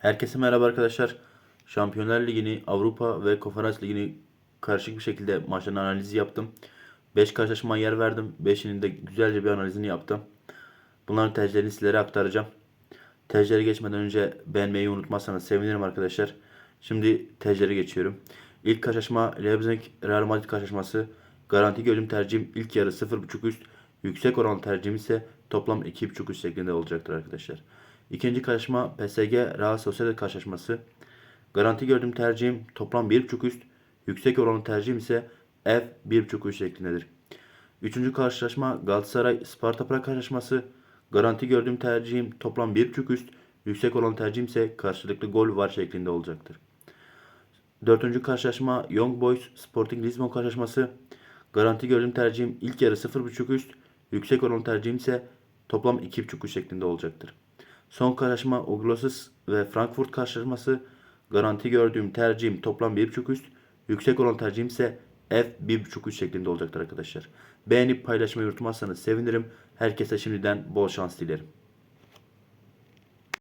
Herkese merhaba arkadaşlar. Şampiyonlar Ligi'ni, Avrupa ve Konferans Ligi'ni karışık bir şekilde maçların analizi yaptım. 5 karşılaşma yer verdim. 5'inin de güzelce bir analizini yaptım. Bunların tercihlerini sizlere aktaracağım. Tercihlere geçmeden önce beğenmeyi unutmazsanız sevinirim arkadaşlar. Şimdi tercihlere geçiyorum. İlk karşılaşma Leipzig Real Madrid karşılaşması. Garanti gördüğüm tercihim ilk yarı 0.5 üst. Yüksek oran tercihim ise toplam 2.5 üst şeklinde olacaktır arkadaşlar. İkinci karşılaşma PSG Real Sociedad karşılaşması. Garanti gördüğüm tercihim toplam 1.5 üst. Yüksek oranlı tercihim ise F 1.5 üst şeklindedir. Üçüncü karşılaşma Galatasaray Sparta Prag karşılaşması. Garanti gördüğüm tercihim toplam 1.5 üst. Yüksek olan tercihim ise karşılıklı gol var şeklinde olacaktır. Dördüncü karşılaşma Young Boys Sporting Lisbon karşılaşması. Garanti gördüğüm tercihim ilk yarı 0.5 üst. Yüksek oran tercihim ise toplam 2.5 üst şeklinde olacaktır. Son karşılaşma Uglosuz ve Frankfurt karşılaşması. Garanti gördüğüm tercihim toplam 1.5 üst. Yüksek olan tercihim ise F 1.5 üst şeklinde olacaktır arkadaşlar. Beğenip paylaşmayı unutmazsanız sevinirim. Herkese şimdiden bol şans dilerim.